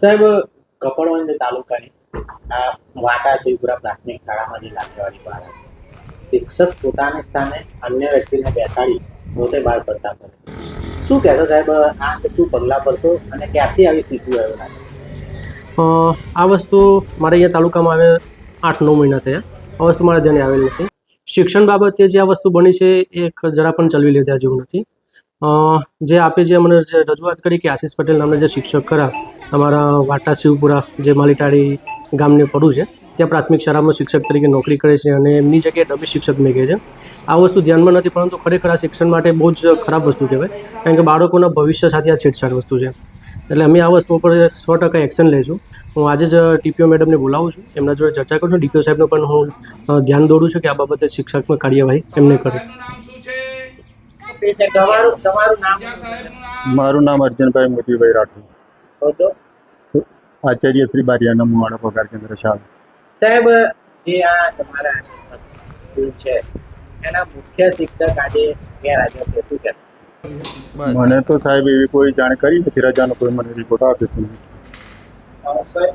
સાહેબ, કપડવંજ તાલુકાની આ વાટા જયપુરા પ્રાથમિક શાળામાં જે લાગેવાળી શિક્ષક પોતાને સ્થાને અન્ય વ્યક્તિને બેસાડી પોતે બહાર પડતા કરે શું કહેશો સાહેબ, આ શું પગલાં ભરશો અને ક્યાંથી આવી સ્થિતિ આવ્યો આ વસ્તુ મારે અહીંયા તાલુકામાં આવે આઠ નવ મહિના થયા. આ વસ્તુ મારા ધ્યાને આવેલ નથી. શિક્ષણ બાબતે જે આ વસ્તુ બની છે, એ જરા પણ ચલવી લીધા જેવું નથી. જે આપે જે મને જે રજૂઆત કરી કે આશીષ પટેલ નામના જે શિક્ષક ખરા, અમારા વાટા શિવપુરા જે માલીટાળી ગામને પડું છે, ત્યાં પ્રાથમિક શાળામાં શિક્ષક તરીકે નોકરી કરે છે અને એમની જગ્યાએ ડબી શિક્ષક મેં કહે છે. આ વસ્તુ ધ્યાનમાં નથી, પરંતુ ખરેખર આ શિક્ષણ માટે બહુ જ ખરાબ વસ્તુ કહેવાય, કારણ કે બાળકોના ભવિષ્ય સાથે આ છેડછાડ વસ્તુ છે. એટલે અમે આ વસ્તુ ઉપર સો ટકા એક્શન લઈશું. હું આજે જ ટીપીઓ મેડમને બોલાવું છું, એમના જોડે ચર્ચા કરું છું. ડીપીઓ સાહેબનો પણ હું ધ્યાન દોડું છું કે આ બાબતે શિક્ષકમાં કાર્યવાહી એમને કરે. તમારું તમારું નામ? મારું નામ અર્જુનભાઈ મોટીભાઈ રાઠોડ. આચાર્ય શ્રી બારિયાના મુવાડા પગાર કેન્દ્ર શાળા. સાહેબ જે આ તમારા સ્કૂલ છે એના મુખ્ય શિક્ષક આજે ગેરહાજર છે. શું કે મને તો સાહેબ એવી કોઈ જાણકારી નથી. રજાનો કોઈ મને રિપોર્ટ આપ્યો નથી.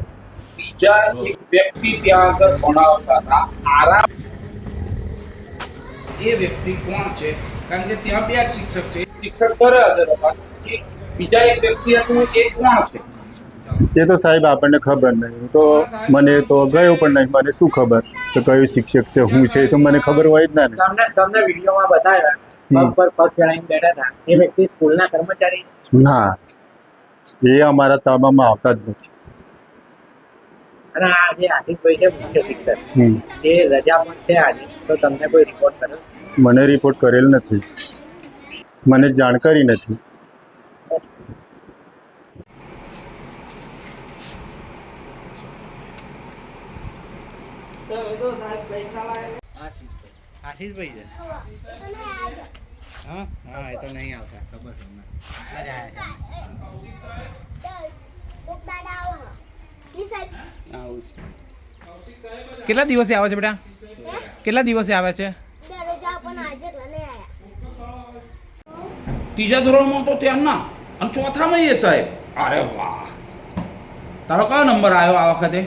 બીજા એક વ્યક્તિ ત્યાં આગળ ભણાવતા હતા. આરામ. એ વ્યક્તિ કોણ છે? કારણ કે ત્યાં બે જ શિક્ષક છે. શિક્ષક ઘરે હાજર હતા. બીજા એક વ્યક્તિ હતું એ કોણ છે? એ તો સાહેબ આપણને ખબર નહીં. તો મને તો ગયો પણ નહીં. મને શું ખબર? કે કયું શિક્ષક છે હું છે તો મને ખબર હોય જ ના તમને તમને વિડીયોમાં બતાવ્યા પગ પર પગ ચડાવીને બેઠા હતા. એ વ્યક્તિ સ્કૂલના કર્મચારી? ના. એ અમારા તાબામાં આવતા જ નથી. અને આ જે આશિષભાઈ છે મુખ્ય શિક્ષક એ રજા પણ છે આજે તો તમને કોઈ રિપોર્ટ કર્યો મને રિપોર્ટ કરેલ નથી. મને જાણકારી નથી. આશીષભાઈ છે. હા? હા એ તો નહીં આવતા ખબર છે છે. કેટલા દિવસે આવે છે બેટા? કેટલા દિવસે આવે છે? ત્રીજા ધોરણમાં તો ત્યાંના અને ચોથામાં એ સાહેબ. અરે વાહ. તારો કયો નંબર આવ્યો આ વખતે?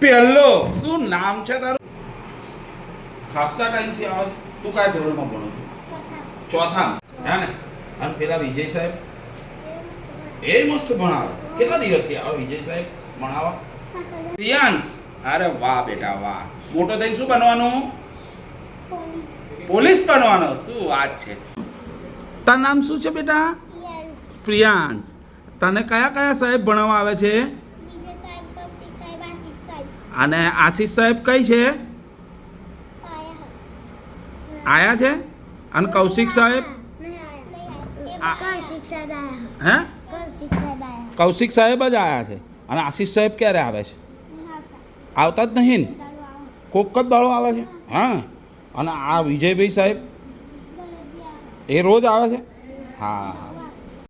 પહેલો. શું નામ છે તારું? ખાસા ટાઈમથી આવો તું કયા ધોરણમાં ભણો છો? ચોથામાં હા ને? અને પેલા વિજય સાહેબ? એ મસ્ત ભણાવે. કેટલા દિવસથી આવો વિજય સાહેબ? ભણાવા. પ્રિયાંશ. અરે વાહ બેટા વાહ. મોટો થઈને શું બનવાનું? પોલીસ બનવાનો. શું વાત છે. તારું નામ શું છે બેટા? પ્રિયાંશ. તને કયા કયા સાહેબ ભણાવવા આવે છે? અને આશીષ સાહેબ કઈ છે? આયા. છે? અને કૌશિક સાહેબ? હે? કૌશિક સાહેબ જ આયા છે. અને આશીષ સાહેબ ક્યારે આવે છે? આવતા. જ નહીં ને? કોક જ દાડો આવે છે? હા. અને આ વિજયભાઈ સાહેબ? એ રોજ આવે છે? હા